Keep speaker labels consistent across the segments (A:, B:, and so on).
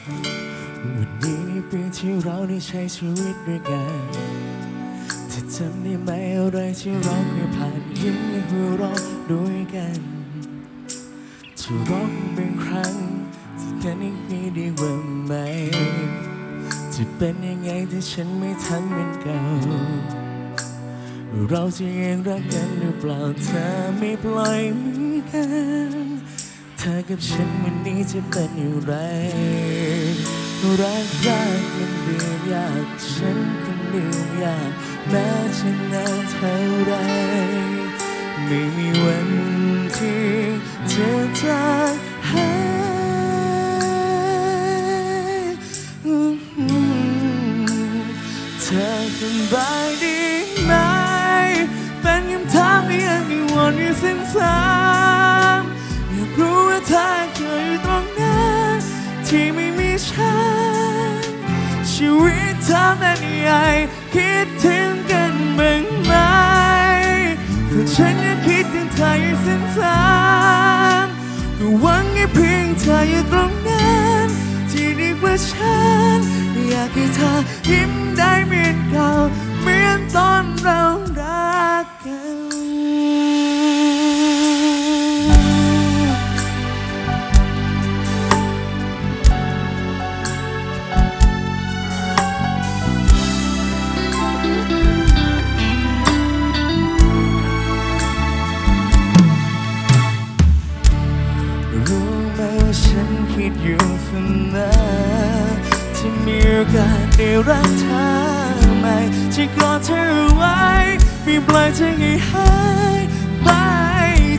A: วันนี้เปีที่เราได้ใช้ชีวิตด้วยกันเธอจำได้ไหมอะไรที่เราเคยผ่านยิ้มและหัวเราะด้วยกันที่เราคงเป็นครั้งที่กันอีกปีดีกว่าไหมจะเป็นยังไงถ้าฉันไม่ทำเหมือนเก่าเราจะยังรักกันหรือเปล่าเธอไม่ปล่อยมือกัน เธอกับฉันวันนี้จะเป็นอย่างไร รักแรกมันเดียวยากฉันคนเดียวยากแม้จะนานเท่าไรไม่มีวันที่เธอจะหายเธอสบายดีไหม เป็นคำถามที่ยังกังวลอยู่สิ้นสาม รู้ว่าเธอเคยอยู่ตรงนั้นที่ไม่มีฉัน ชีวิตเธอเป็นยังไงคิดถึงกันบ้างไหมคือฉันยังคิดถึงเธออยู่สิ้นสามก็หวังให้เพียงเธออยู่ตรงนั้นที่ดีกว่าฉัน อยากให้เธอยิ้มได้เหมือนเก่าเหมือนตอนเรา อยู่เสมอที่มีโอกาสได้รักเธอไหมที่กอดเธอไว้ไม่ปล่อยเธอให้หายไป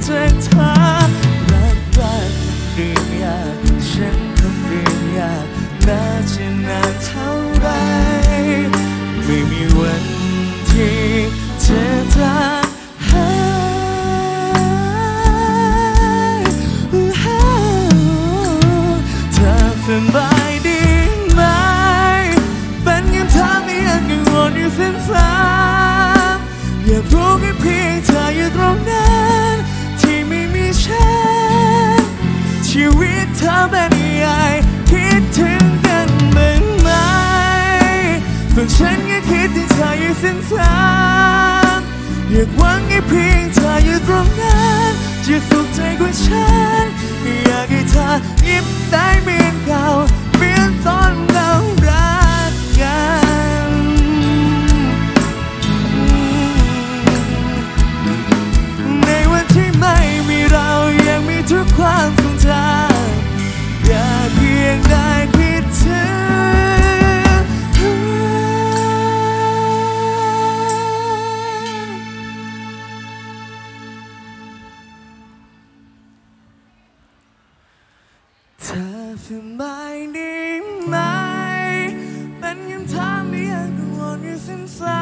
A: จากเธอรักรักเรื่องยากฉันคงเรื่องยากแม้จะนานเท่าไรไม่มีวัน ส่วนฉันก็คิดถึงเธออยู่เส้นทางอยากหวังให้เพียงเธออยู่ตรงนั้นจะสุขใจกว่าฉันอยากให้เธอยิ้มได้เหมือนเก่าเหมือนตอน สบายดีไหม เป็นคำถามที่ยังกังวลอยู่ซ้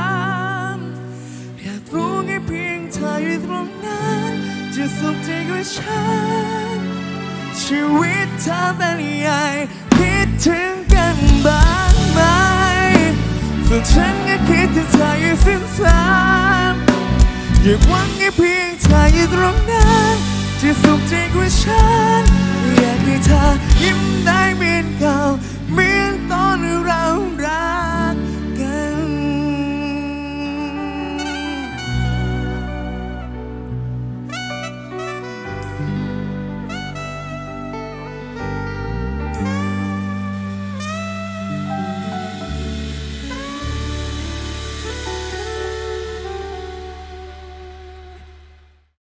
A: ำๆอยากรู้แค่เพียงเธออยู่ตรงนั้น จะสุขใจกว่าฉัน ชีวิตเธอเป็นยังไงคิดถึงกันบ้างไหมส่วนฉันก็คิดถึงเธออยู่ซ้ำๆอยากหวังให้เพียงเธออยู่ตรงนั้น จะสุขใจกว่าฉัน ให้เธอยิ้ม